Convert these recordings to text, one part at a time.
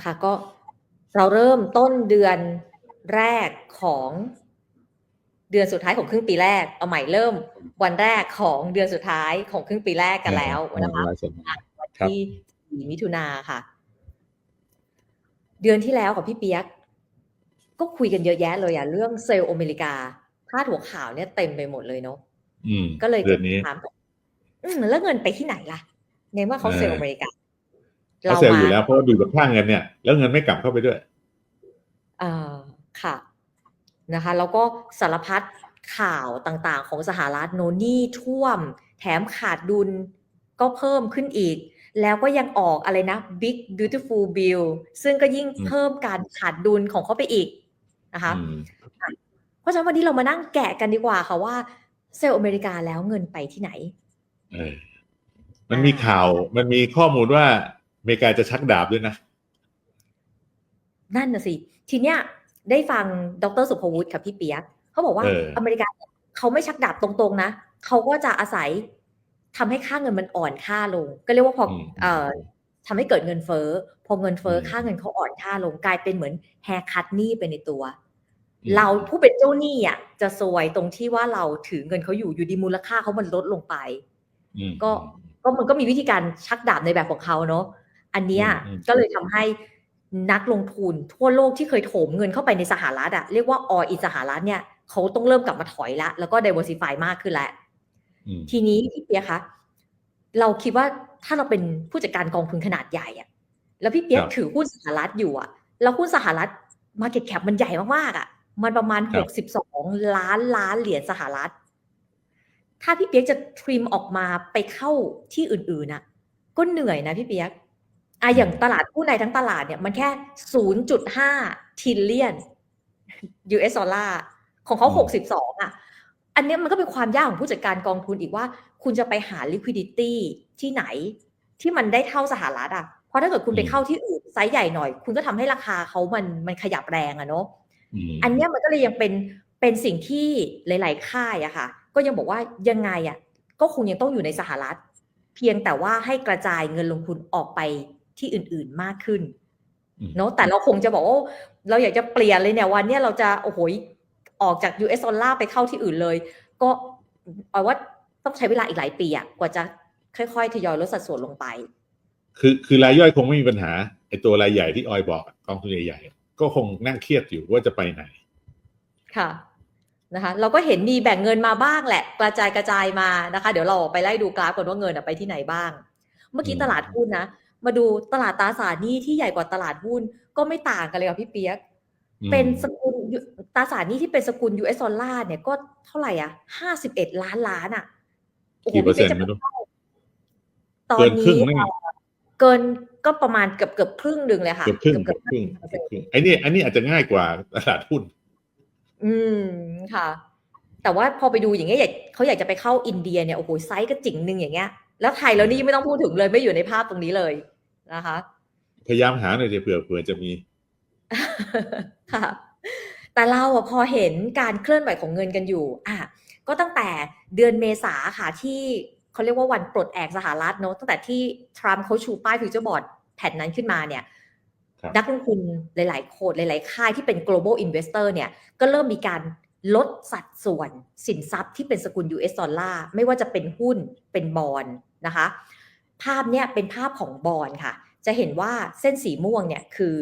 นะคะ ก็เราเริ่มต้นเดือนแรกของเดือนสุดท้ายของครึ่งปีแรก เอาใหม่เริ่มวันแรกของเดือนสุดท้ายของครึ่งปีแรกกันแล้วนะคะรายสัปดาห์วันครับที่สี่มิถุนาค่ะ เดือนที่แล้วกับพี่เปียก ก็คุยกันเยอะแยะเลยอะเรื่องเซลล์อเมริกาพาดหัวข่าวเนี่ยเต็มไปหมดเลยเนาะอืมก็เลยเดือนนี้ถามอืมแล้วเงินไปที่ไหนล่ะในเมื่อเขาเออเซลล์อเมริกา เขาเซลล์อยู่แล้วเพราะว่าดูจากค่าเงินเนี่ยแล้วเงินไม่กลับเข้าไปด้วยอ่าค่ะนะคะแล้วก็สารพัดข่าวต่างๆ ของสหรัฐโนหนี่ท่วม แถมขาดดุลก็เพิ่มขึ้นอีก แล้วก็ยังออกอะไรนะ Big Beautiful Bill ซึ่งก็ยิ่งอืมเพิ่มการขาดดุลของเขาไปอีกนะคะอืมเพราะฉะนั้นวันนี้เรามานั่งแกะกันดีกว่าค่ะว่าเซลล์อเมริกาแล้วเงินไปที่ไหนเออมันมีข่าวมันมีข้อมูลว่า อเมริกาจะชักดาบด้วยนะ นั่นน่ะสิ ทีเนี้ยได้ฟังดรสุภวุฒิค่ะพี่เปียกเขาบอกว่าเอออเมริกาเนี่ยเขาไม่ชักดาบตรงๆนะเขาก็จะอาศัยทำให้ค่าเงินมันอ่อนค่าลง ก็เรียกว่าพออมเอ่อทำให้เกิดเงินเฟ้อพอเงินเฟ้ออืมค่าเงินเขาอ่อนค่าลงกลายเป็นเหมือนแฮร์คัตหนี้ไปในตัวอืมเราผู้เป็นเจ้าหนี้อะจะซวยตรงที่ว่าเราถือเงินเขาอยู่อยู่ดีมูลค่าเขามันลดลงไปอืมก็ก็มันก็มีวิธีการชักดาบในแบบของเขาเนาะ อันเนี้ยอืมอืมก็เลยทำให้นักลงทุนทั่วโลกที่เคยโถมเงินเข้าไปในสหรัฐอะเรียกว่าออินสหรัฐเนี่ยเขาต้องเริ่มกลับมาถอยละแล้วก็ diversify มากขึ้นแล้วอืมทีนี้พี่เปียกคะเราคิดว่าถ้าเราเป็นผู้จัดการกองทุนขนาดใหญ่อะแล้วพี่เปียกถือหุ้นสหรัฐอยู่อะแล้วหุ้นสหรัฐ market cap มันใหญ่มากๆอะมันประมาณหกสิบสองล้านล้านเหรียญสหรัฐ ถ้าพี่เปียกจะทริมออกมาไปเข้าที่อื่นๆน่ะก็เหนื่อยนะพี่เปียก อะอย่างตลาดหุ้นในทั้งตลาดเนี่ยมันแค่0.5ทิลเลียน US ดอลลาร์ของเขา62อะ อันเนี้ยมันก็เป็นความยากของผู้จัดการกองทุนอีกว่า คุณจะไปหา liquidity ที่ไหนที่มันได้เท่าสหรัฐอะ เพราะถ้าเกิดคุณไปเข้าที่อื่นไซส์ใหญ่หน่อย คุณก็ทำให้ราคาเขามันมันขยับแรงอะเนาะมอันเนี้ยมันก็เลยยังเป็นเป็นสิ่งที่หลาย ๆ ค่ายอะค่ะ ก็ยังบอกว่ายังไงอะก็คงยังต้องอยู่ในสหรัฐ เพียงแต่ว่าให้กระจายเงินลงทุนออกไป ที่อื่นๆมากขึ้นอืมเนาะแต่เราคงจะบอกว่าเราอยากจะเปลี่ยนเลยเนี่ยวันเนี้ยเราจะโอ้โหยออกจาก US ดอลลาร์ไปเข้าที่อื่นเลย ก็เอาว่าต้องใช้เวลาอีกหลายปีอะกว่าจะค่อยๆทยอยลดสัดส่วนลงไป คือคือรายย่อยคงไม่มีปัญหาไอ้ตัวรายใหญ่ที่ออยบอกกองทุนใหญ่ๆก็คงนั่งเครียดอยู่ว่าจะไปไหน ค่ะนะคะเราก็เห็นมีแบ่งเงินมาบ้างแหละ กระจายกระจายมานะคะ เดี๋ยวเราไปไล่ดูกราฟก่อนว่าเงินอะไปที่ไหนบ้าง เมื่อกี้อืมตลาดหุ้นนะ มาดูตลาดตราสารหนี้ที่ใหญ่กว่าตลาดหุ้นก็ไม่ต่างกันเลยค่ะพี่เปียกอืมเป็นสกุลตราสารหนี้ที่เป็นสกุล US ดอลลาร์เนี่ยก็เท่าไหร่อะห้าสิบเอ็ดล้านล้านอะโอ้โหกี่เปอร์เซ็นต์พี่ไม่ป๊กรู้จะเข้าตอเกินนครึ่นี้งไหมเนี่ยเอ่อเกินก็ประมาณเกือบเกือบครึ่งหนึ่งเลยค่ะเกือบครึ่งเกืเกืออบบครึ่งเกือบเกือบครึ่งไอ้นี่อันนี้อาจจะง่ายกว่าตลาดหุ้น อืมค่ะ แต่ว่าพอไปดูอย่างเงี้ยอยากเขาอยากจะไปเข้าอินเดียเนี่ยโอ้โหไซส์ก็จิ๋งหนึ่งอย่างเงี้ย แล้วไทยแล้วนี่ไม่ต้องพูดถึงเลยไม่อยู่ในภาพตรงนี้เลยนะคะ พยายามหาหน่อยเดี๋ยวเผื่อเผื่อจะมีค่ะแต่เราอะพอเห็นการเคลื่อนไหวของเงินกันอยู่อะก็ตั้งแต่เดือนเมษาค่ะที่เขาเรียกว่าวันปลดแอกสหรัฐเนอะตั้งแต่ที่ทรัมป์เขาชูป้ายฟิวเจอร์บอร์ดแผ่นนั้นขึ้นมาเนี่ยครับนักลงทุนหลายๆโคดหลายๆ ค่ายที่เป็น global investor เนี่ยก็เริ่มมีการลดสัดส่วนสินทรัพย์ที่เป็นสกุล US ดอลลาร์ไม่ว่าจะเป็นหุ้นเป็นบอล นะคะ ภาพเนี่ยเป็นภาพของบอลค่ะ จะเห็นว่าเส้นสีม่วงเนี่ยคือ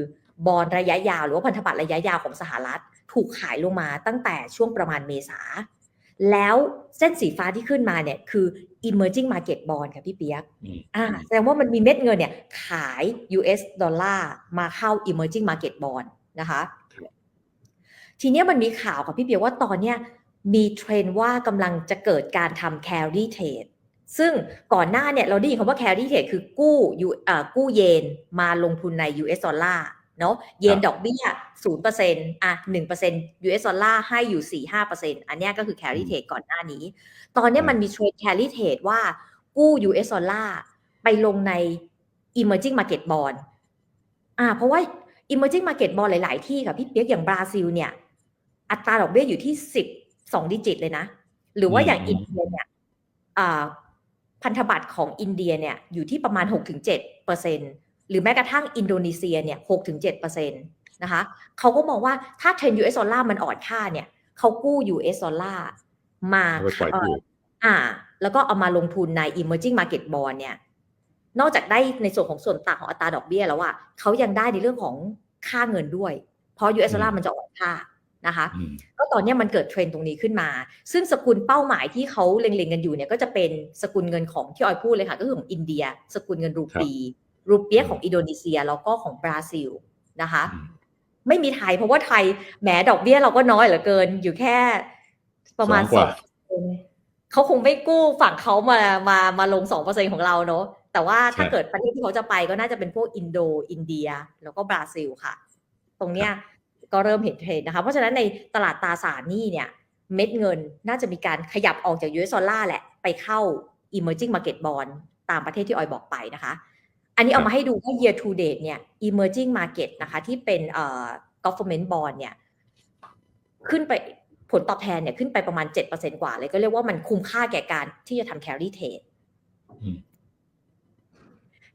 บอลระยะยาว หรือว่าพันธบัตรระยะยาวของสหรัฐ ถูกขายลงมาตั้งแต่ช่วงประมาณเมษา แล้วเส้นสีฟ้าที่ขึ้นมาเนี่ยคือ emerging market bond ค่ะพี่เปียกอืมอ่าแสดงว่ามันมีเม็ดเงินเนี่ยขาย US ดอลลาร์มาเข้า emerging market bond นะคะ ทีเนี้ยมันมีข่าวค่ะพี่เปียกว่าตอนเนี้ยมีเทรนด์ว่ากำลังจะเกิดการทำ carry trade ซึ่งก่อนหน้าเนี่ยเราได้ยินคำว่า carry trade คือกู้ยูอ่ากู้เยนมาลงทุนใน US ดอลลาร์เนาะเยนครับดอกเบี้ยศูนย์เปอร์เซ็นต์อะหนึ่งเปอร์เซ็นต์ US ดอลลาร์ให้อยู่สี่ห้าเปอร์เซ็นต์อันเนี้ยก็คือ carry trade ก่อนหน้านี้ ตอนเนี้ยมันมีเทรนด์ carry trade ว่ากู้ US ดอลลาร์ไปลงใน emerging market bond อ่าเพราะว่า emerging market bond หลาย ๆ ที่ค่ะพี่เปียกอย่างบราซิลเนี่ย อัตราดอกเบี้ยอยู่ที่สิบสองดิจิตเลยนะ หรือว่าอย่างอือิมนเดียเนี่ยอ่า พันธบัตรของอินเดียเนี่ยอยู่ที่ประมาณหกถึงเจ็ดเปอร์เซ็นหรือแม้กระทั่งอินโดนีเซียเนี่ยหกถึงเจ็ดเปอร์เซ็นตนะคะเขาก็มองว่าถ้าเทรน US ดอลลาร์มันอ่อนค่าเนี่ยเขากู้ US ดอลลาร์มาเอาไปปล่อยเอ่กู้ออ่า แล้วก็เอามาลงทุนใน emerging market bond เนี่ย นอกจากได้ในส่วนของส่วนต่างของอัตราดอกเบี้ยแล้วอะเขายังได้ในเรื่องของค่าเงินด้วย เพราะ US ดอลลาร์มันจะอ่อนค่า นะคะอืมก็ตอนเนี้ยมันเกิดเทรนด์ตรงนี้ขึ้นมา ซึ่งสกุลเป้าหมายที่เขาเล็งๆกันอยู่เนี่ยก็จะเป็นสกุลเงินของที่ออยพูดเลยค่ะ ก็คือของอินเดีย สกุลเงินรูปี รูเปียของอินโดนีเซียแล้วก็ของบราซิลนะคะอืมไม่มีไทยเพราะว่าไทยแหมดอกเบี้ยเราก็น้อยเหลือเกินอยู่แค่ประมาณสองกว่าสองเขาคงไม่กู้ฝั่งเขามามามาลงสองเปอร์เซ็นของเราเนอะแต่ว่าถ้าเกิดประเทศที่เขาจะไปก็น่าจะเป็นพวกอินโดอินเดีย แล้วก็บราซิลค่ะ ตรงเนี้ย ก็เริ่มเห็นเทรนด์นะคะ เพราะฉะนั้นในตลาดตราสารหนี้เนี่ยเม็ดเงินน่าจะมีการขยับออกจาก US ดอลลาร์แหละ ไปเข้า emerging market bond ตามประเทศที่ออยบอกไปนะคะ อันนี้เอามาให้ดูว่า year to date เนี่ย emerging market นะคะที่เป็นเอ่อ government bond เนี่ยขึ้นไปผลตอบแทนเนี่ยขึ้นไปประมาณ 7%กว่าเลยก็เรียกว่ามันคุ้มค่าแก่การที่จะทำ carry trade อืม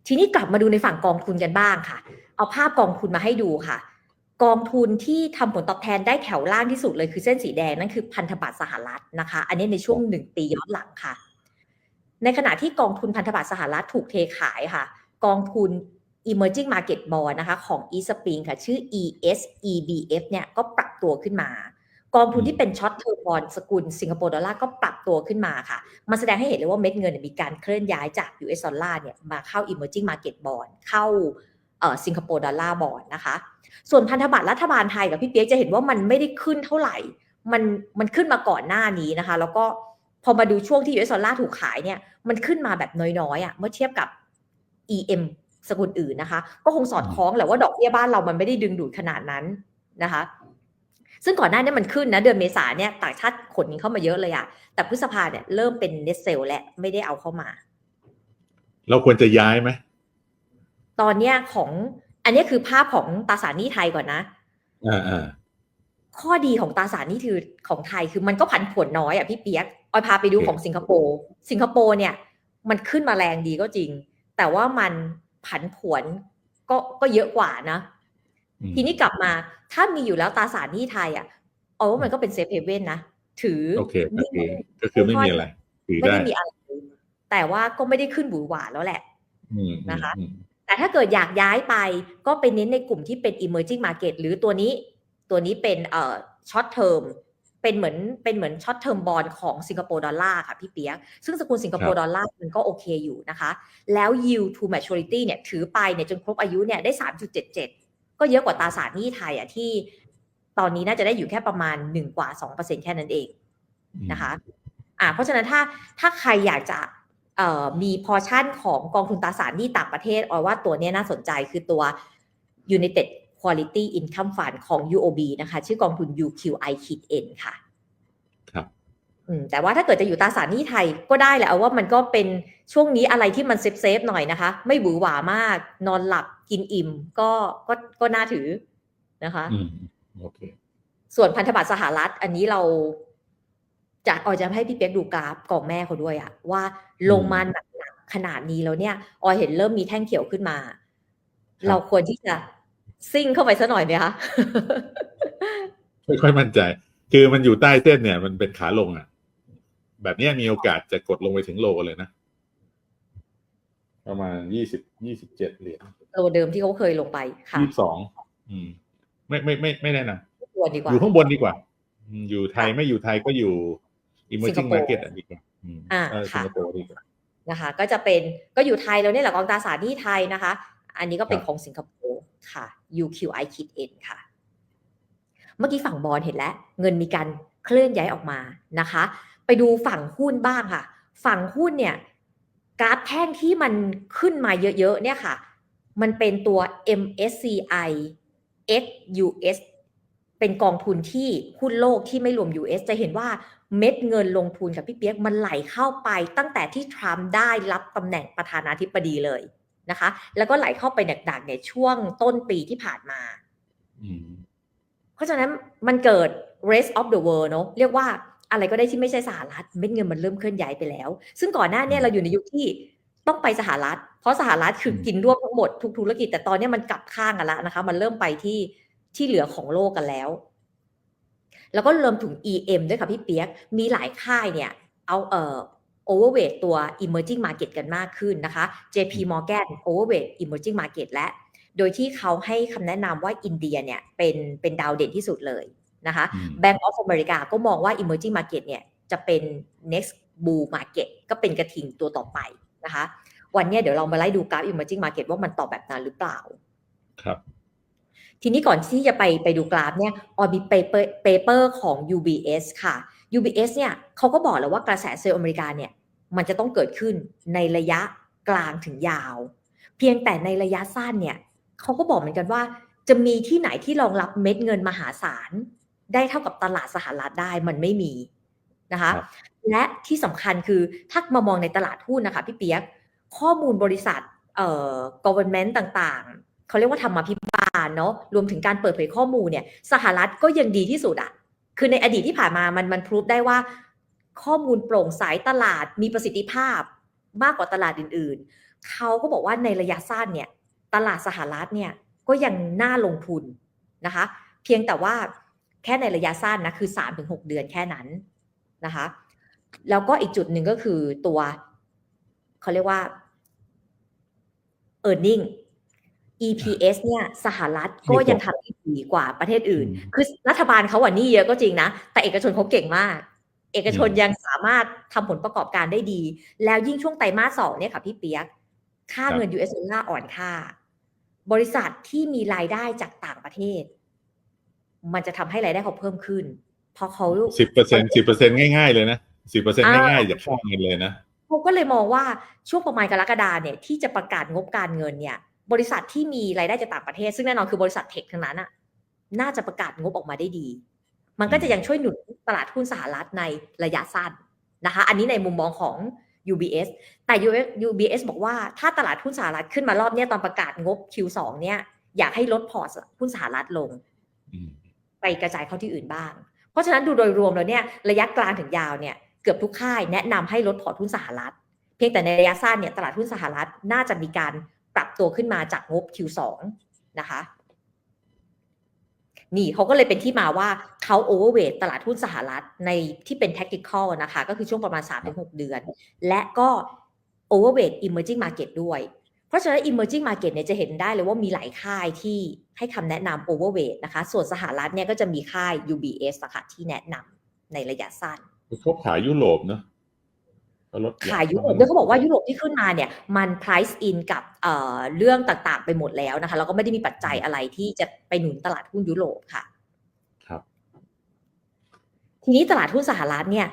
ทีนี้กลับมาดูในฝั่งกองทุนกันบ้างค่ะ เอาภาพกองทุนมาให้ดูค่ะ กองทุนที่ทำผลตอบแทนได้แถวล่างที่สุดเลยคือเส้นสีแดงนั่นคือพันธบัตรสหรัฐนะคะ อันนี้ในช่วงหนึ่งปีย้อนหลังค่ะ ในขณะที่กองทุนพันธบัตรสหรัฐถูกเทขายค่ะ กองทุน emerging market bond นะคะของ e s p r i n g ค่ะ ชื่อ ESEBF เนี่ยก็ปรับตัวขึ้นมา กองทุนที่เป็นช็อตเทอร์บอลสกุลสิงคโปร์ดอลลาร์ก็ปรับตัวขึ้นมาค่ะ มันแสดงให้เห็นเลยว่าเม็ดเงินเนยมีการเคลื่อนย้ายจาก US ดอลลาร์เนี่ยมาเข้า emerging market bond เข้าเอ่อ สิงคโปร์ดอลลาร์บอลนะคะ ส่วนพันธบัตรรัฐบาลไทยกับพี่เปียกจะเห็นว่ามันไม่ได้ขึ้นเท่าไหร่ มันมันขึ้นมาก่อนหน้านี้นะคะ แล้วก็พอมาดูช่วงที่ US ดอลลาร์ถูกขายเนี่ย มันขึ้นมาแบบน้อยๆอะ่ะเมื่อเทียบกับ EM สกุลอื่นนะคะ ก็คงสอดคล้องแหละว่าดอกเบี้ยบ้านเรามันไม่ได้ดึงดูดขนาดนั้นนะคะ ซึ่งก่อนหน้านี้มันขึ้นนะเดือนเมษาเนี่ยต่างชาติขนเข้ามาเยอะเลยอะแต่พฤษภาเนี่ยเริ่มเป็นเน t เซลและไม่ได้เอาเข้ามา เราควรจะย้ายไหม ตอนเนี้ยของ อันนี้คือภาพของตราสารหนี้ไทยก่อนนะอ่าอ่าข้อดีของตราสารหนี้คือของไทยคือมันก็ผันผวนน้อยอะพี่เปียกออยพาไปดูของสิงคโปร์สิงคโปร์เนี่ย มันขึ้นมาแรงดีก็จริง แต่ว่ามันผันผวนก็ก็เยอะกว่านะอืมทีนี้กลับมาถ้ามีอยู่แล้วตราสารหนี้ไทยอะเอาว่ามันก็เป็นเซฟเฮเว่นนะถือโอเคโอเคก็คือไม่มีอะไรถือไม่ได้ได้มีอะไรแต่ว่าก็ไม่ได้ขึ้นหวือหวาแล้วแหละอืมนะคะอืม แต่ถ้าเกิดอยากย้ายไปก็ไปเน้นในกลุ่มที่เป็น emerging market หรือตัวนี้ตัวนี้เป็นเอ่อ short term เป็นเหมือนเป็นเหมือน short term bond ของสิงคโปร์ดอลลาร์ค่ะพี่เปียก ซึ่งสกุลสิงคโปร์ดอลลาร์มันก็โอเคอยู่นะคะ แล้ว yield to maturity เนี่ยถือไปเนี่ยจนครบอายุเนี่ยได้ 3.77 ก็เยอะกว่าตราสารหนี้ไทยอะที่ตอนนี้น่าจะได้อยู่แค่ประมาณ 1 กว่า 2%แค่นั้นเองนะคะ อ่าเพราะฉะนั้นถ้าถ้าใครอยากจะเอ่อ มีพอชั่นของกองทุนตราสารหนี้ต่างประเทศออยว่าตัวเนี้ยน่าสนใจคือตัว United Quality Income Fund ของ UOB นะคะ ชื่อกองทุน UQI N ค่ะ ครับอืมแต่ว่าถ้าเกิดจะอยู่ตราสารหนี้ไทยก็ได้แหละเอาว่ามันก็เป็นช่วงนี้อะไรที่มันเซฟเซฟๆหน่อยนะคะ ไม่หวือหวามาก นอนหลับกินอิ่มก็ก็ก็น่าถือนะคะอืมโอเค ส่วนพันธบัตรสหรัฐ อันนี้เรา จะออยจะให้พี่เปียกดูกราฟกล่องแม่เขาด้วยอะว่าลงมาหนักๆขนาดนี้แล้วเนี่ย ออยเห็นเริ่มมีแท่งเขียวขึ้นมาครับเราควรที่จะซิ่งเข้าไปซะหน่อยไหมคะไม่ค่อยมั่นใจ คือมันอยู่ใต้เส้นเนี่ย มันเป็นขาลงอะ แบบเนี้ยมีโอกาสจะกดลงไปถึงโลเลยนะ ประมาณยี่สิบยี่สิบเจ็ดเหรียญโลเดิมที่เขาเคยลงไปค่ะยี่สิบสองอืม ไม่ไม่ไม่ไม่แนะนควรดีกำว่าอยู่ข้างบนดีกว่าอืมอยู่ไทยไม่อยู่ไทยก็อยู่ emerging สิงคโปร์ market อะดีกว่าอืมอ่าเออค่ะสิงคโปร์ดีกว่านะคะ ก็จะเป็นก็อยู่ไทยแล้วเนี่ยแหละกองตราสารหนี้ไทยนะคะ อันนี้ก็เป็นครับของสิงคโปร์ค่ะ UQI Kit N ค่ะ เมื่อกี้ฝั่งบอลเห็นแล้ว เงินมีการเคลื่อนย้ายออกมานะคะ ไปดูฝั่งหุ้นบ้างค่ะ ฝั่งหุ้นเนี่ยกราฟแท่งที่มันขึ้นมาเยอะๆเนี่ยค่ะ มันเป็นตัว MSCI XUS เป็นกองทุนที่หุ้นโลกที่ไม่รวม US จะเห็นว่าเม็ดเงินลงทุนกับพี่เปียกมันไหลเข้าไปตั้งแต่ที่ทรัมป์ได้รับตำแหน่งประธานาธิบดีเลยนะคะ แล้วก็ไหลเข้าไปหนักๆในช่วงต้นปีที่ผ่านมาอืมเพราะฉะนั้นมันเกิด rest of the world เนอะเรียกว่าอะไรก็ได้ที่ไม่ใช่สหรัฐเม็ดเงินมันเริ่มเคลื่อนย้ายไปแล้ว ซึ่งก่อนหน้าเนี้เราอยู่ในยุคที่ต้องไปสหรัฐ เพราะสหรัฐคือกินรวบทั้งหมดทุกธุรกิจแต่ตอนนี้มันกลับข้างกันแล้วนะคะ มันเริ่มไปที่ ที่เหลือของโลกกันแล้ว แล้วก็เริ่มถึง EM ด้วยค่ะพี่เปียก มีหลายค่ายเนี่ย เอาเอ่อ overweight ตัว emerging market กันมากขึ้นนะคะ JP Morgan overweight emerging market และ โดยที่เขาให้คำแนะนำว่าอินเดียเนี่ยเป็นเป็นดาวเด่นที่สุดเลยนะคะอืม Bank of America ก็มองว่า emerging market เนี่ยจะเป็น next bull market ก็เป็นกระทิงตัวต่อไปนะคะ วันเนี้ยเดี๋ยวเรามาไล่ดูกราฟ emerging market ว่ามันตอบแบบนั้นหรือเปล่า ครับ ทีนี้ก่อนที่จะไปไปดูกราฟเนี่ยออยมีเปเปอร์เปเปอร์ของ UBS ค่ะ UBS เนี่ยเขาก็บอกแล้วว่ากระแสเซลล์อเมริกาเนี่ยมันจะต้องเกิดขึ้นในระยะกลางถึงยาว เพียงแต่ในระยะสั้นเนี่ยเขาก็บอกเหมือนกันว่า จะมีที่ไหนที่รองรับเม็ดเงินมหาศาล ได้เท่ากับตลาดสหรัฐได้มันไม่มีนะคะครับและที่สำคัญคือถ้ามามองในตลาดหุ้นนะคะพี่เปียกข้อมูลบริษัทเอ่อ government ต่างๆ เขาเรียกว่าธรรมาภิบา ลเนาะรวมถึงการเปิดเผยข้อมูลเนี่ยสหรัฐก็ยังดีที่สุดอะคือในอดีตที่ผ่านมามันมันพิสูจได้ว่า ข้อมูลโปร่งใสตลาดมีประสิทธิภาพมากกว่าตลาดอื่นๆ เขาก็บอกว่าในระยะสั้นเนี่ยตลาดสหรัฐเนี่ยก็ยังน่าลงทุนนะคะ เพียงแต่ว่าแค่ในระยะสั้นนะคือ 3-6 เดือนแค่นั้นนะคะ แล้วก็อีกจุดหนึ่งก็คือตัวเขาเรียกว่า e a r n i n g EPS เนี่ยสหรัฐก็ยังทำได้ดีกว่าประเทศอื่นอืมคือรัฐบาลเขาอะหนี่เยอะก็จริงนะ แต่เอกชนเขาเก่งมาก เอกชนอืมยังสามารถทำผลประกอบการได้ดี แล้วยิ่งช่วงไตรมาสสองเนี่ยค่ะพี่เปียก ค่าเงิน US ดอลลาร์อ่อนค่า บริษัทที่มีรายได้จากต่างประเทศ มันจะทำให้รายได้เขาเพิ่มขึ้น เพราะเขาสิบเปอร์เซ็นสิบเปอร์เซ็นง่ายๆเลยนะสิบเปอร์เซ็นอ่าง่ายๆจากค่าเงินเลยนะเขาก็เลยมองว่าช่วงประมาณกรกฎาเนี่ยที่จะประกาศงบการเงินเนี่ย บริษัทที่มีรายได้จากต่างประเทศ ซึ่งแน่นอนคือบริษัทเทคทั้งนั้นอะน่าจะประกาศงบออกมาได้ดี มันก็จะยังช่วยหนุนตลาดหุ้นสหรัฐในระยะสั้นนะคะ อันนี้ในมุมมองของ UBS แต่ UBS บอกว่าถ้าตลาดหุ้นสหรัฐขึ้นมารอบเนี้ยตอนประกาศงบ Q2 เนี่ยอยากให้ลดพอร์ตหุ้นสหรัฐลงอืมไปกระจายเข้าที่อื่นบ้าง เพราะฉะนั้นดูโดยรวมแล้วเนี่ยระยะกลางถึงยาวเนี่ยเกือบทุกค่ายแนะนำให้ลดพอร์ตหุ้นสหรัฐ เพียงแต่ในระยะสั้นเนี่ยตลาดหุ้นสหรัฐน่าจะมีการ ปรับตัวขึ้นมาจากงบ Q2 นะคะนี่เขาก็เลยเป็นที่มาว่าเขาโอเวอร์เวทตลาดหุ้นสหรัฐในที่เป็น tactical นะคะ ก็คือช่วงประมาณ 3-6 เดือน และก็โอเวอร์เวท emerging market ด้วย เพราะฉะนั้น emerging market เนี่ยจะเห็นได้เลยว่ามีหลายค่ายที่ให้คำแนะนำ overweight นะคะ ส่วนสหรัฐเนี่ยก็จะมีค่าย UBS นะคะที่แนะนำในระยะสั้นเขาขายยุโรปเนอะ ลดขายยุโรปด้วยเขาบอกว่ายุโรปที่ขึ้นมาเนี่ยมัน price in กับเอ่อเรื่องต่างๆ ไปหมดแล้วนะคะแล้วก็ไม่ได้มีปัจจัยอะไรที่จะไปหนุนตลาดหุ้นยุโรปค่ะครับ ทีนี้ตลาดหุ้นสหรัฐเนี่ย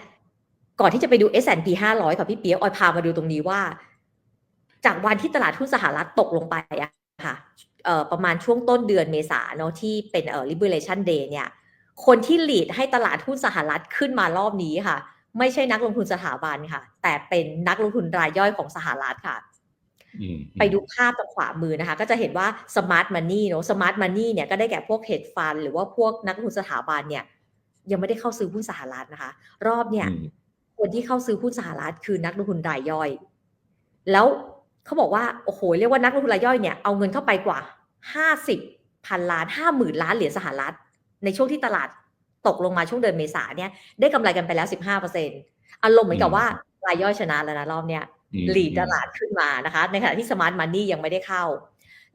ก่อนที่จะไปดู S&P 500ค่ะพี่เปียกออยพามาดูตรงนี้ว่า จากวันที่ตลาดหุ้นสหรัฐตกลงไปอะค่ะเอ่อประมาณช่วงต้นเดือนเมษาเนาะที่เป็นเอ่อ liberation day เนี่ย คนที่หลีดให้ตลาดหุ้นสหรัฐขึ้นมารอบนี้ค่ะ ไม่ใช่นักลงทุนสถาบันค่ะ แต่เป็นนักลงทุนรายย่อยของสหรัฐค่ะอืมไปดูภาพทางขวามือนะคะ ก็จะเห็นว่า smart money เนอะ smart money เนี่ยก็ได้แก่พวก hedge fund หรือว่าพวกนักลงทุนสถาบันเนี่ย ยังไม่ได้เข้าซื้อหุ้นสหรัฐนะคะ รอบเนี่ยอืมคนที่เข้าซื้อหุ้นสหรัฐคือนักลงทุนรายย่อย แล้วเขาบอกว่าโอ้โหเรียกว่านักลงทุนรายย่อยเนี่ยเอาเงินเข้าไปกว่าห้าสิบพันล้านห้าหมื่นล้านเหรียญสหรัฐ ในช่วงที่ตลาด ตกลงมาช่วงเดือนเมษาเนี่ยได้กำไรกันไปแล้วสิบห้าเปอร์เซ็นอารมณ์เหมือนกับว่ารายย่อยชนะแล้วนะรอบเนี้ยอืมลีดตลาดขึ้นมานะคะ ในขณะที่ Smart Money ยังไม่ได้เข้า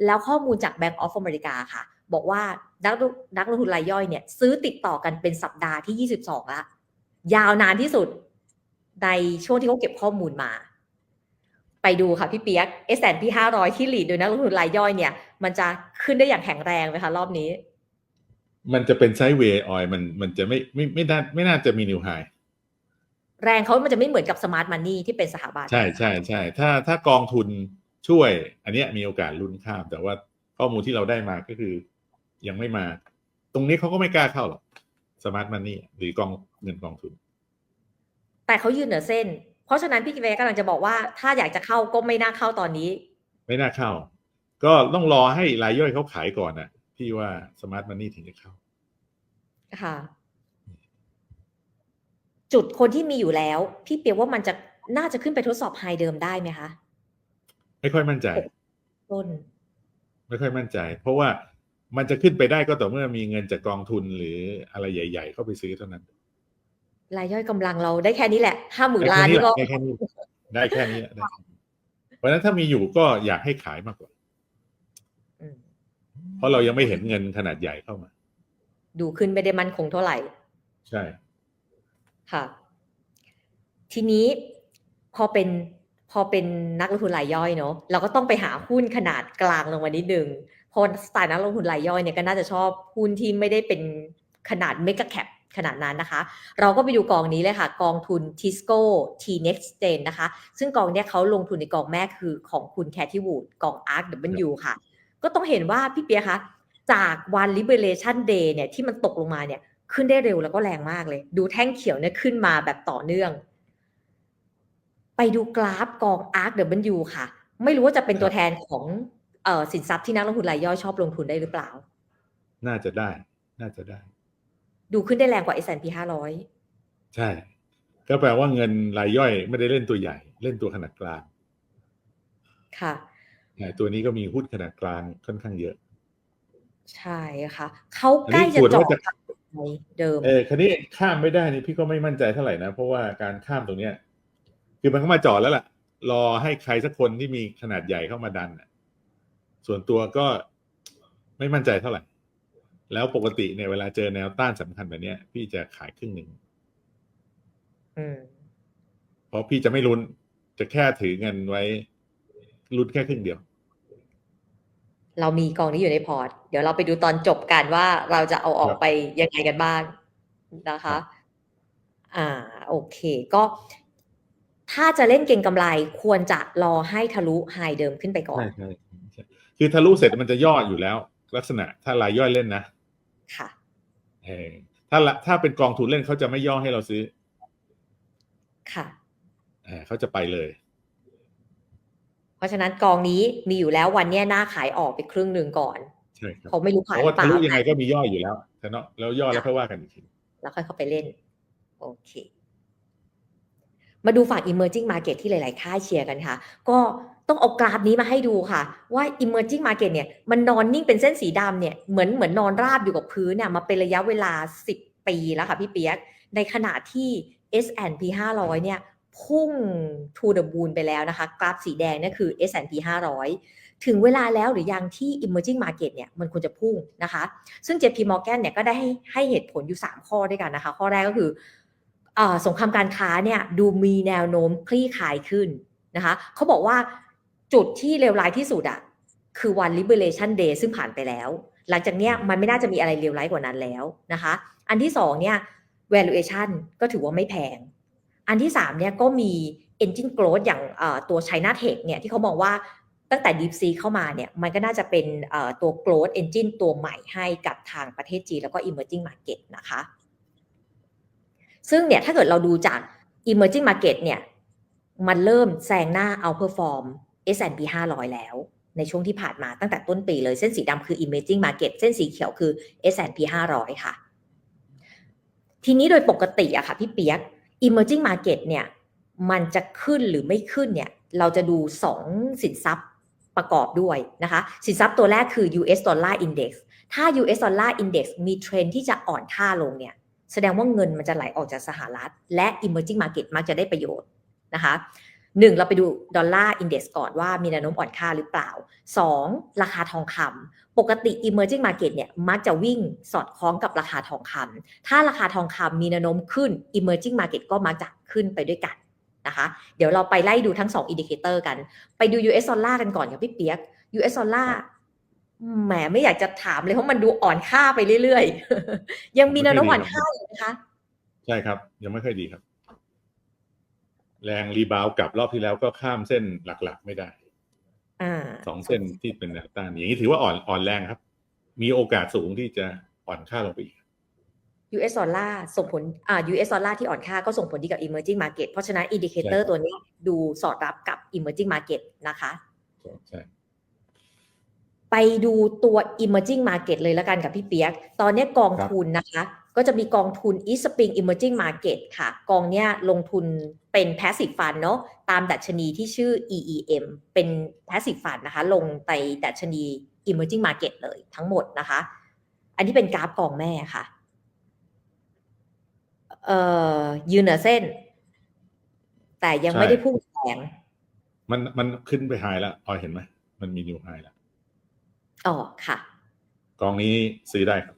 แล้วข้อมูลจาก Bank of America ค่ะ บอกว่านักลงนักลงทุนรายย่อยเนี่ย ซื้อติดต่อกันเป็นสัปดาห์ที่ 22 ละ ยาวนานที่สุดในช่วงที่เขาเก็บข้อมูลมา ไปดูค่ะพี่เปียก S&P 500 ที่ลีดโดยนักลงทุนรายย่อยเนี่ย มันจะขึ้นได้อย่างแข็งแรงไหมคะรอบนี้ มันจะเป็นไซด์เวย์ออยมันมันจะไม่ไม่ไม่น่าไม่น่าจะมีนิวไฮแรงเขามันจะไม่เหมือนกับ Smart Money ที่เป็นสถาบัน ใช่ใช่ใช่ถ้าถ้ากองทุนช่วย อันเนี้ยมีโอกาสลุ้นข้าม แต่ว่าข้อมูลที่เราได้มาก็คือ ยังไม่มา ตรงนี้เขาก็ไม่กล้าเข้าหรอกสมาร์ทมันนี่หรือกองเงินกองทุน แต่เขายืนเหนือเส้น เพราะฉะนั้นพี่กิเวกำลังจะบอกว่าถ้าอยากจะเข้าก็ไม่น่าเข้าตอนนี้ ไม่น่าเข้า ก็ต้องรอให้รายย่อยเขาขายก่อนนะ พี่ว่าสมาร์ทมันนี่ถึงจะเข้า ค่ะ จุดคนที่มีอยู่แล้ว พี่เปียกว่ามันจะน่าจะขึ้นไปทดสอบไฮเดิมได้ไหมคะ ไม่ค่อยมั่นใจ ต้น ไม่ค่อยมั่นใจ เพราะว่ามันจะขึ้นไปได้ก็ต่อเมื่อมีเงินจากกองทุนหรืออะไรใหญ่ ๆ เข้าไปซื้อเท่านั้นรายย่อยกำลังเราได้แค่นี้แหละห้าหมื่นได้ล้านแค่นี้นี่แหก็ละได้แค่นี้ได้แค่นี้แหละได้แค่นี้เพราะฉะนั้นถ้ามีอยู่ก็อยากให้ขายมากกว่าอืมเพ ราะเรายังไม่เห็นเงินขนาดใหญ่เข้ามา ดูขึ้นไม่ได้มั่นคงเท่าไหร่ ใช่ ค่ะ ทีนี้พอเป็นพอเป็นนักลงทุนรายย่อยเนาะเราก็ต้องไปหาหุ้นขนาดกลางลงมานิดนึงเพราะสไตล์นักลงทุนรายย่อยเนี่ยก็น่าจะชอบหุ้นที่ไม่ได้เป็นขนาดเมกะแคปขนาดนั้นนะคะ เราก็ไปดูกองนี้เลยค่ะ กองทุน Tisco T Next Gen นะคะ ซึ่งกองเนี้ยเขาลงทุนในกองแม่คือของคุณแคท y ี Wood กอง ARK W ค่ะ ก็ต้องเห็นว่าพี่เปียคะจากวัน Liberation Day เนี่ยที่มันตกลงมาเนี่ยขึ้นได้เร็วแล้วก็แรงมากเลย ดูแท่งเขียวเนี่ยขึ้นมาแบบต่อเนื่อง ไปดูกราฟกอง ARK W ค่ะ ไม่รู้ว่าจะเป็นตัวแทนของเออสินทรัพย์ที่นักลงทุนรายย่อยชอบลงทุนได้หรือเปล่า น่าจะได้ น่าจะได้ ดูขึ้นได้แรงกว่า S&P 500 ใช่ ก็แปลว่าเงินรายย่อยไม่ได้เล่นตัวใหญ่ เล่นตัวขนาดกลาง ค่ะแต่ตัวนี้ก็มีหุ้นขนาดกลางค่อนข้างเยอะ ใช่ค่ะเขาใกล้จะอันนี้ควรเจาะว่าจะกับเดิมเออคันนี้ข้ามไม่ได้นี่พี่ก็ไม่มั่นใจเท่าไหร่นะ เพราะว่าการข้ามตรงเนี้ย คือมันก็มาจอดแล้วล่ะ รอให้ใครสักคนที่มีขนาดใหญ่เข้ามาดันน่ะส่วนตัวก็ไม่มั่นใจเท่าไหร่ แล้วปกติเนี่ยเวลาเจอแนวต้านสำคัญแบบเนี้ย พี่จะขายครึ่งหนึ่งอืมเพราะพี่จะไม่ลุ้นจะแค่ถือเงินไว้ ลุ้นแค่ครึ่งเดียว เรามีกองนี้อยู่ในพอร์ต เดี๋ยวเราไปดูตอนจบกันว่าเราจะเอาออกครับไปยังไงกันบ้างนะครัคะบอ่า โอเค ก็ถ้าจะเล่นเก่งกำไรควรจะรอให้ทะลุไฮเดิมขึ้นไปก่อนใช่ใช่ใช่คือทะลุเสร็จมันจะย่ออยู่แล้ว ลักษณะถ้ารายย่อยเล่นนะ ค่ะเออถ้าละถ้าเป็นกองทุนเล่นเขาจะไม่ย่อให้เราซื้อ ค่ะเออเขาจะไปเลยเพ ราะฉะนั้นกองนี้มีอยู่แล้ววันเนี้ยน่าขายออกไปครึ่งหนึ่งก่อนใช่ครับเขาไม่รู้เพผ่านราะหรืว่าอเปทะล่าลุยังไงก็มีย่ออยู่แล้วแต่เนาะแล้วย่อแล้วค่อยว่ากันอีกทีแล้วค่อยเข้าไปเล่น โอเค มาดูฝั่ง emerging market ที่หลาย ๆ ค่ายเชียร์กันค่ะ ก็ต้องเอากราฟนี้มาให้ดูค่ะ ว่า emerging market เนี่ยมันนอนนิ่งเป็นเส้นสีดำเนี่ยเหมือนเหมือนนอนราบอยู่กับพื้นเนี่ยมาเป็นระยะเวลา 10 ปีแล้วค่ะพี่เปียกในขณะที่ S&P 500 เนี่ย พุ่ง to the moon ไปแล้วนะคะ กราฟสีแดงนี่คือ S&P 500 ถึงเวลาแล้วหรือยังที่ emerging market เนี่ยมันควรจะพุ่งนะคะ ซึ่ง JP Morgan เนี่ยก็ได้ให้ให้เหตุผลอยู่ 3 ข้อด้วยกันนะคะ ข้อแรกก็คืออสงครามการค้าเนี่ยดูมีแนวโน้มคลี่คลายขึ้นนะคะเขาบอกว่าจุดที่เลวร้ายที่สุดอะคือวัน Liberation Day ซึ่งผ่านไปแล้ว หลังจากเนี้ยมันไม่น่าจะมีอะไรเลวร้ายกว่านั้นแล้วนะคะ อันที่สองเนี่ย valuation ก็ถือว่าไม่แพง อันที่สามเนี่ยก็มี engine growth อย่างตัว China Tech เนี่ยที่เขามองว่าตั้งแต่ DeepSeek เข้ามาเนี่ยมันก็น่าจะเป็นตัว growth engine ตัวใหม่ให้กับทางประเทศจีนแล้วก็ emerging market นะคะ ซึ่งเนี่ยถ้าเกิดเราดูจาก emerging market เนี่ยมันเริ่มแซงหน้า outperform S&P 500 แล้วในช่วงที่ผ่านมาตั้งแต่ต้นปีเลยเส้นสีดำคือ emerging market เส้นสีเขียวคือ S&P 500 ค่ะ ทีนี้โดยปกติอะค่ะพี่เปียก emerging market เนี่ยมันจะขึ้นหรือไม่ขึ้นเนี่ยเราจะดู 2 สินทรัพย์ประกอบด้วยนะคะสินทรัพย์ตัวแรกคือ US dollar index ถ้า US dollar index มีเทรนที่จะอ่อนค่าลงเนี่ยแสดงว่าเงินมันจะไหลออกจากสหรัฐ และ emerging market มักจะได้ประโยชน์นะคะหนึ่งเราไปดูดอลลาร์อินเด็กซ์ก่อนว่ามีแนวโน้มอ่อนค่าหรือเปล่า 2. ราคาทองคำ ปกติ emerging market เนี่ยมักจะวิ่งสอดคล้องกับราคาทองคำ ถ้าราคาทองคำมีแนวโน้มขึ้น emerging market ก็มักจะขึ้นไปด้วยกันนะคะ เดี๋ยวเราไปไล่ดูทั้ง 2 อินดิเคเตอร์กัน ไปดู US ดอลลาร์กันก่อนค่ะพี่เปียก US ดอลลาร์แหมไม่อยากจะถามเลยเพราะมันดูอ่อนค่าไปเรื่อยๆ ยังมีแนวโน้มอ่อนค่าอยู่นะคะ ใช่ครับ ยังไม่ค่อยดีครับ แรงรีบาวกลับรอบที่แล้วก็ข้ามเส้นหลักๆ ไม่ได้อ่า สองเส้นที่เป็นแนวต้านอย่างนี้ถือว่าอ่อนอ่อนแรงครับ มีโอกาสสูงที่จะอ่อนค่าลงไปอีก US ดอลลาร์ส่งผลอ่า US ดอลลาร์ที่อ่อนค่าก็ส่งผลดีกับ emerging market เพราะฉะนั้นอินดิเคเตอร์ใช่ตัวเนี้ยดูสอดรับกับ emerging market นะคะใช่ไปดูตัว emerging market เลยแล้วกันกับพี่เปียก ตอนเนี้ยกองทุนนะคะ ก็จะมีกองทุน e spring emerging market ค่ะ กองเนี้ยลงทุนเป็น passive fund เนาะตามดัชนีที่ชื่อ EEM เป็น passive fund นะคะ ลงในดัชนี emerging market เลยทั้งหมดนะคะ อันนี้เป็นกราฟกองแม่ค่ะเอ่อยืนเหนือเส้น แต่ยังไม่ได้พุ่งแสงมันมันขึ้นไปไฮแล้วออยเห็นไหมมันมีนิวไฮแล้วอ๋อค่ะ กองนี้ซื้อได้ครับ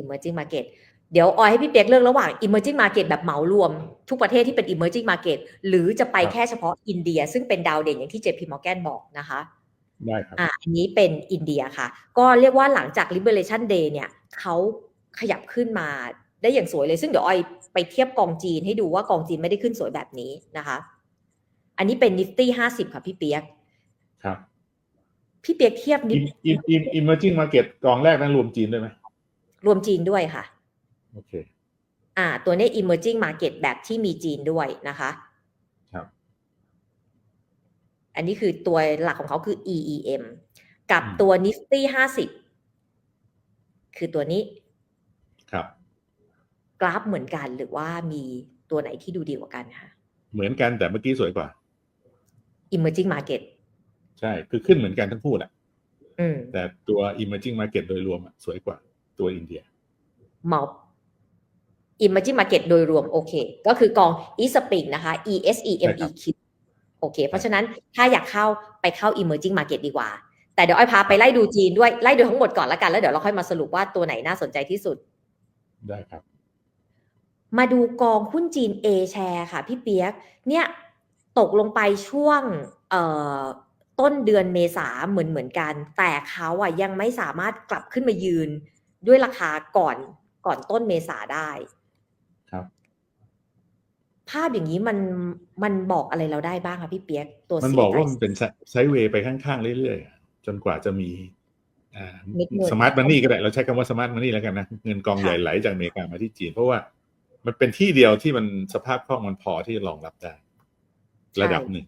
emerging market เดี๋ยวออยให้พี่เปียกเลือกระหว่าง emerging market แบบเหมารวม ทุกประเทศที่เป็น emerging market หรือจะไปครับแค่เฉพาะอินเดีย ซึ่งเป็นดาวเด่นอย่างที่ JP Morgan บอกนะคะได้ครับอะอันนี้เป็นอินเดียค่ะ ก็เรียกว่าหลังจาก liberation day เนี่ยเขาขยับขึ้นมาได้อย่างสวยเลย ซึ่งเดี๋ยวออยไปเทียบกองจีนให้ดูว่ากองจีนไม่ได้ขึ้นสวยแบบนี้นะคะ อันนี้เป็น nifty 50ค่ะพี่เปียก ครับ พี่เปียกเทียบนิอิมอิมอิมอิมเมอร์จิงมาร์เก็ตกองแรกนั้นรวมจีนด้วยไหม รวมจีนด้วยค่ะโอเคอ่า ตัวนี้ emerging market แบบที่มีจีนด้วยนะคะครับอันนี้คือตัวหลักของเขาคือ EEM กับอืมตัว Nifty 50คือตัวนี้ ครับ กราฟเหมือนกันหรือว่ามีตัวไหนที่ดูดีกว่ากันคะเหมือนกันแต่เมื่อกี้สวยกว่า emerging market ใช่ คือขึ้นเหมือนกันทั้งคู่แหละอืมแต่ตัว emerging market โดยรวมอะสวยกว่า ตัวอินเดียมอบ emerging market โดยรวมโอเค ก็คือกอง e spring นะคะ e s e m ใช่ครั e บ q โอเค เพราะฉะนั้นถ้าอยากเข้าไปเข้า emerging market ดีกว่า แต่เดี๋ยวอ้อยพาไปไล่ดูจีนด้วยไล่ดูทั้งหมดก่อนละกันแล้วเดี๋ยวเราค่อยมาสรุปว่าตัวไหนน่าสนใจที่สุด ได้ครับ มาดูกองหุ้นจีน A share ค่ะ พี่เปียก เนี่ยตกลงไปช่วงเอ่อต้นเดือนเมษาเหมือนเหมือนกัน แต่เขาอะยังไม่สามารถกลับขึ้นมายืน ด้วยราคาก่อนก่อนต้นเมษาได้ ครับ ภาพอย่างนี้มันมันบอกอะไรเราได้บ้างคะพี่เปียกตัวมัน CSI บอกว่ามันเป็นไซด์เวย์ไปข้างๆเรื่อยๆอะจนกว่าจะมีอ่าเม็ดเงินสมาร์ทมันนี่ก็ได้ เราใช้คำว่าสมาร์ทมันนี่แล้วกันนะ เงินกองค่ะใหญ่ไหลจากอเมริกามาที่จีน เพราะว่ามันเป็นที่เดียวที่มันสภาพคล่องมันพอที่จะรองรับได้ ระดับหนึ่ง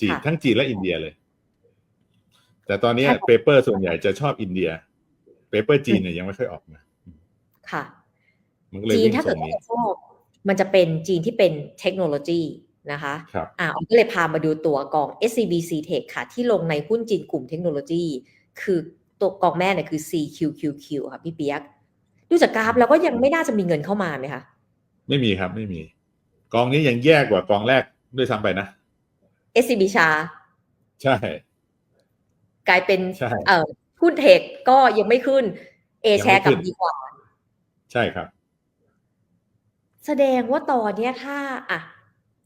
จีนค่ะทั้งจีนและอินเดียเลย แต่ตอนเนี้ใช่เปเปอร์ส่วนใหญ่จะชอบอินเดีย เปเปอร์จีนเนี่ยยังไม่ค่อยออกมาค่ะมันก็เลยจีนวิ่งถ้าส่เกิดงว่านี้จะชอบมันจะเป็นจีนที่เป็นเทคโนโลยีนะคะครับอ่าออมก็เลยพามาดูตัวกอง SCBC Tech ค่ะ ที่ลงในหุ้นจีนกลุ่มเทคโนโลยี คือตัวกองแม่เนี่ยคือ CQQQ ค่ะพี่เปียก ดูจากกราฟแล้วก็ยังไม่น่าจะมีเงินเข้ามาไหมคะ ไม่มีครับไม่มี กองนี้ยังแย่กว่ากองแรกด้วยซ้ำไปนะ SCB ชา ใช่ กลายเป็นใช่เอ่อ หุ้นเทคก็ยังไม่ขึ้น A ยังไม่แชร์กับขึ้นดีกว่า ใช่ครับ แสดงว่าตอนเนี้ยถ้า อะ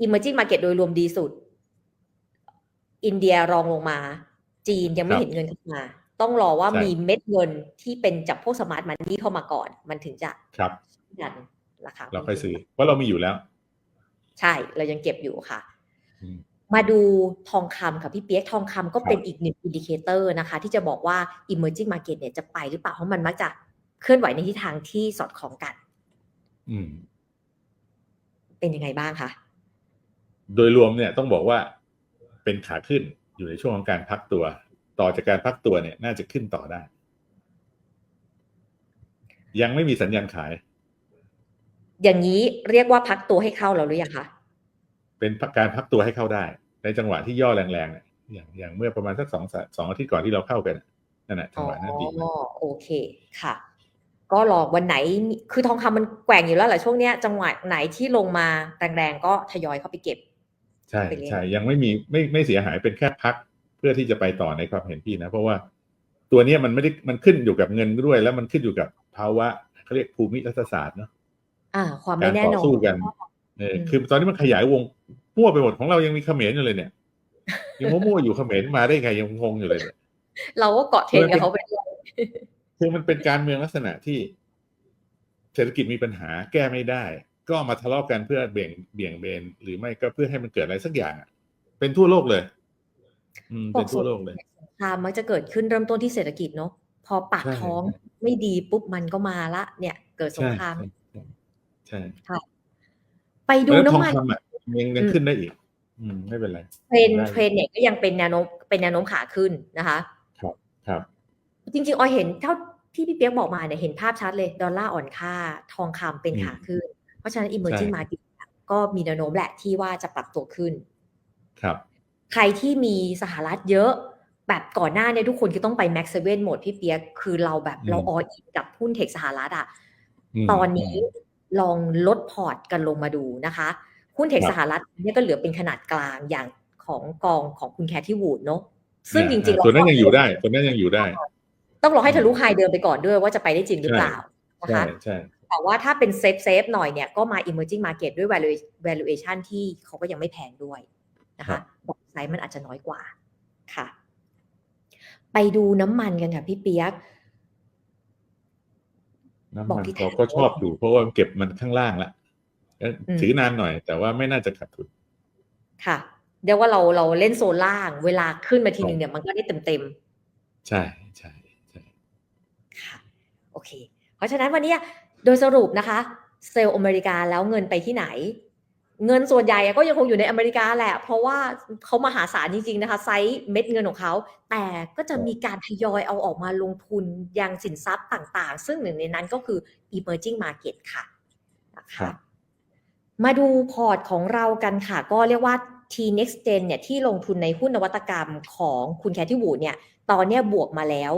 emerging market โดยรวมดีสุด อินเดียรองลงมา จีนยังไม่ครับเห็นเงินเข้ามา ต้องรอว่าใช่มีเม็ดเงินที่เป็นจากพวกสมาร์ทมันนี่เข้ามาก่อน มันถึงจะครับดันราคาเราค่อยซื้อเพราะเรามีอยู่แล้ว ใช่เรายังเก็บอยู่ค่ะอื มมาดูทองคำค่ะพี่เปียกทองคำก็เป็นครับอีกหนึ่งอินดิเคเตอร์นะคะ ที่จะบอกว่า emerging market เนี่ยจะไปหรือเปล่า เพราะมันมักจะเคลื่อนไหวในทิศทางที่สอดคล้องกัน อืม เป็นยังไงบ้างคะ โดยรวมเนี่ยต้องบอกว่าเป็นขาขึ้นอยู่ในช่วงของการพักตัว ต่อจากการพักตัวเนี่ย น่าจะขึ้นต่อได้ ยังไม่มีสัญญาณขาย อย่างนี้เรียกว่าพักตัวให้เข้าแล้วหรือยังคะ เป็นการพักตัวให้เข้าได้ ในจังหวะที่ย่อแรงๆเนี่ยอย่างอย่างเมื่อประมาณสักสองสองอาทิตย์ก่อนที่เราเข้ากันนั่นแหละจังหวะนั้นดีอ๋อโอเคค่ะ ก็รอวันไหนมีคือทองคำมันแกว่งอยู่แล้วแหละช่วงเนี้ยจังหวะไหนที่ลงมาแรงๆก็ทยอยเข้าไปเก็บ ใช่ไปเรื่อยใช่ยังไม่มีไม่ไม่เสียหายเป็นแค่พักเพื่อที่จะไปต่อในความเห็นพี่นะ เพราะว่าตัวเนี้ยมันไม่ได้มันขึ้นอยู่กับเงินด้วย แล้วมันขึ้นอยู่กับภาวะเขาเรียกภูมิรัฐศาสตร์เนาะอ่า ความกาไม่รแน่ต่อนอนสู้กัน เอออืมคือตอนนี้มันขยายวงมั่วไปหมดของเรายังมีเขมรอยู่เลยเนี่ยยังมั่วๆอยู่เขมรมาได้ไงยังงงอยู่เลยเนี่ยเราก็เกาะเทรนด์กับเขาไปด้วยคือมันเป็นการเมืองลักษณะที่ เศรษฐกิจมีปัญหาแก้ไม่ได้ ก็มาทะเลาะกันเพื่อเบี่ยงเบี่ยงเบน หรือไม่ก็เพื่อให้มันเกิดอะไรสักอย่างอะเป็นทั่วโลกเลย อืมเป็นทั่วโลกเลยความมักจะเกิดขึ้นเริ่มต้นที่เศรษฐกิจเนาะพอปากใช่ท้องไม่ดีปุ๊บมันก็มาละ เนี่ย เกิดสงใช่ครามใช่ใช่ ไปดูแล้วทองน้ำมันคำอะยังยังอืมขึ้นได้อีก อืมไม่เป็นไรเทรนด์ได้เทรนด์เนี่ยก็ยังเป็นแนวโน้มเป็นแนวโน้มขาขึ้นนะคะ ครับครับ จริง ๆออยเห็นเท่าที่พี่เปียกบอกมาเนี่ยเห็นภาพชัดเลยดอลลาร์อ่อนค่าทองคำเป็นขาขึ้น เพราะฉะนั้น emerging ใช่ market ก็มีแนวโน้มแหละที่ว่าจะปรับตัวขึ้น ครับ ใครที่มีสหรัฐเยอะแบบก่อนหน้าเนี่ยทุกคนก็ต้องไป max 7หมดพี่เปียกคือเราแบบอืมเราออินกับหุ้นเทคสหรัฐอะมตอนนี้ ลองลดพอร์ตกันลงมาดูนะคะหุ้นเทคครับสหรัฐเนี่ยก็เหลือเป็นขนาดกลางอย่างของกองของคุณแคทที่วูดเนาะซึ่งจอ่าริงๆตัวนั้นก็ยังอยู่ได้ตัวนั้นยังอยู่ได้ ต้องรอให้ทะลุไฮเดิมไปก่อนด้วยว่าจะไปได้จริงหรือเปล่านะใช่คะใช่แต่ว่าถ้าเป็นเซฟเซฟหน่อยเนี่ยก็มา emerging market ด้วย valua- valuation ที่เขาก็ยังไม่แพงด้วยนะคะบอกไซส์มันอาจจะน้อยกว่าค่ะ ไปดูน้ำมันกันค่ะพี่เปียก น้ำบอกมันที่เราแท้ก็ชอบอยู่เพราะว่าเก็บมันข้างล่างละเอ๊ะอืมถือนานหน่อย แต่ว่าไม่น่าจะขาดทุนค่ะเรียกว่าเราเราเล่นโซนล่างเวลาขึ้นมาทีนึงเนี่ยมันก็ได้เต็มเต็มใช่ใช่ใช่ๆค่ะโอเค เพราะฉะนั้นวันนี้โดยสรุปนะคะ เซลล์อเมริกาแล้วเงินไปที่ไหน เงินส่วนใหญ่ก็ยังคงอยู่ในอเมริกาแหละ เพราะว่าเขามหาศาลจริงๆนะคะ ไซส์เม็ดเงินของเขา แต่ก็จะมีการทยอยเอาออกมาลงทุนยังสินทรัพย์ต่างๆ ซึ่งหนึ่งในนั้นก็คือ emerging market ค่ะนะครัคะบมาดูพอร์ตของเรากันค่ะ ก็เรียกว่า T Next Gen เนี่ยที่ลงทุนในหุ้นนวัตกรรมของคุณแคทที่วูดเนี่ย ตอนเนี้ยบวกมาแล้ว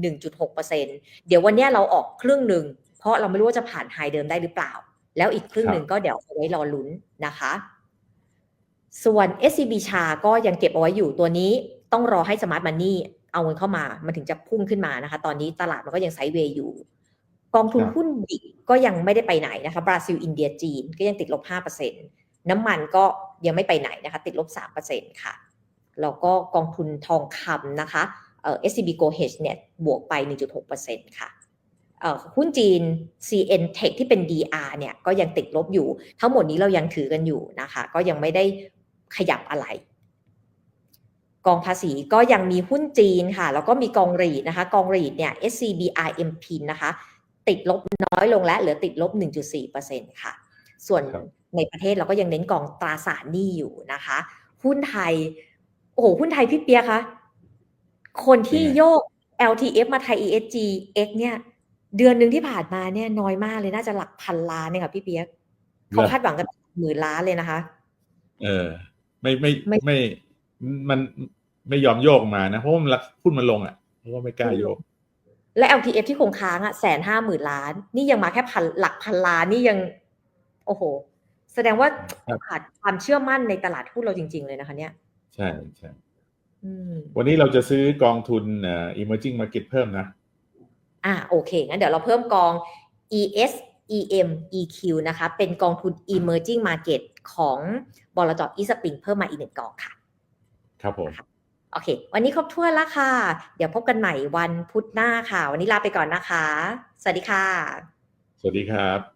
1.6%เดี๋ยววันเนี้ยเราออกครึ่งหนึ่ง เพราะเราไม่รู้ว่าจะผ่านไฮเดิมได้หรือเปล่า แล้วอีกครึ่งหนึ่งก็เดี๋ยวเอาไว้รอลุ้นนะคะ ส่วน SCB ชาก็ยังเก็บเอาไว้อยู่ตัวนี้ต้องรอให้ Smart Money เอาเงินเข้ามา มันถึงจะพุ่งขึ้นมานะคะ ตอนนี้ตลาดมันก็ยังไซด์เวย์อยู่ กองทุนครับหุ้นดิบก็ยังไม่ได้ไปไหนนะคะ บราซิล อินเดีย จีน ก็ยังติดลบ 5%น้ำมันก็ยังไม่ไปไหนนะคะ ติดลบ 3%ค่ะ แล้วก็กองทุนทองคำนะคะ เอ่อ SCB Go Hedge เนี่ย บวกไป 1.6%ค่ะเอ่อ หุ้นจีน CN Tech ที่เป็น DR เนี่ยก็ยังติดลบอยู่ ทั้งหมดนี้เรายังถือกันอยู่นะคะ ก็ยังไม่ได้ขยับอะไร กองภาษีก็ยังมีหุ้นจีนค่ะ แล้วก็มีกองรีดนะคะ กองรีดเนี่ย SCBRM Pin นะคะ ติดลบน้อยลงและเหลือติดลบ 1.4%ค่ะ ส่วนครับในประเทศเราก็ยังเน้นกองตราสารหนี้อยู่นะคะ หุ้นไทย โอ้โห หุ้นไทยพี่เปียคะ คนที่เป็นไงโยก LTF มาไทย ESG X เนี่ย เดือนหนึ่งที่ผ่านมาเนี่ยน้อยมากเลยน่าจะหลักพันล้านเนี่ยค่ะพี่เปียกเขาคาดหวังกันหมื่นล้านเลยนะคะ เออ ไม่ไม่ไม่ไม่มันไม่ยอมโยกมานะ เพราะว่ามันราคาหุ้นมันลงอะเพราะว่าไม่กล้าโยก และ LTF ที่คงค้างอะแสนห้าหมื่นล้าน นี่ยังมาแค่พันหลักพันล้านนี่ยัง โอ้โห แสดงว่าครับขาดความเชื่อมั่นในตลาดหุ้นเราจริง ๆ เลยนะคะ เนี่ย ใช่ใช่อืมวันนี้เราจะซื้อกองทุนเอ่อ emerging market เพิ่มนะ อ่าโอเคงั้นเดี๋ยวเราเพิ่มกอง ES EM EQ นะคะเป็นกองทุน emerging market ของบลจอีสปริงเพิ่มมาอีกหนึ่งกองค่ะ ครับผมโอเค วันนี้ครบถ้วนแล้วค่ะ เดี๋ยวพบกันใหม่วันพุธหน้าค่ะ วันนี้ลาไปก่อนนะคะ สวัสดีค่ะ สวัสดีครับ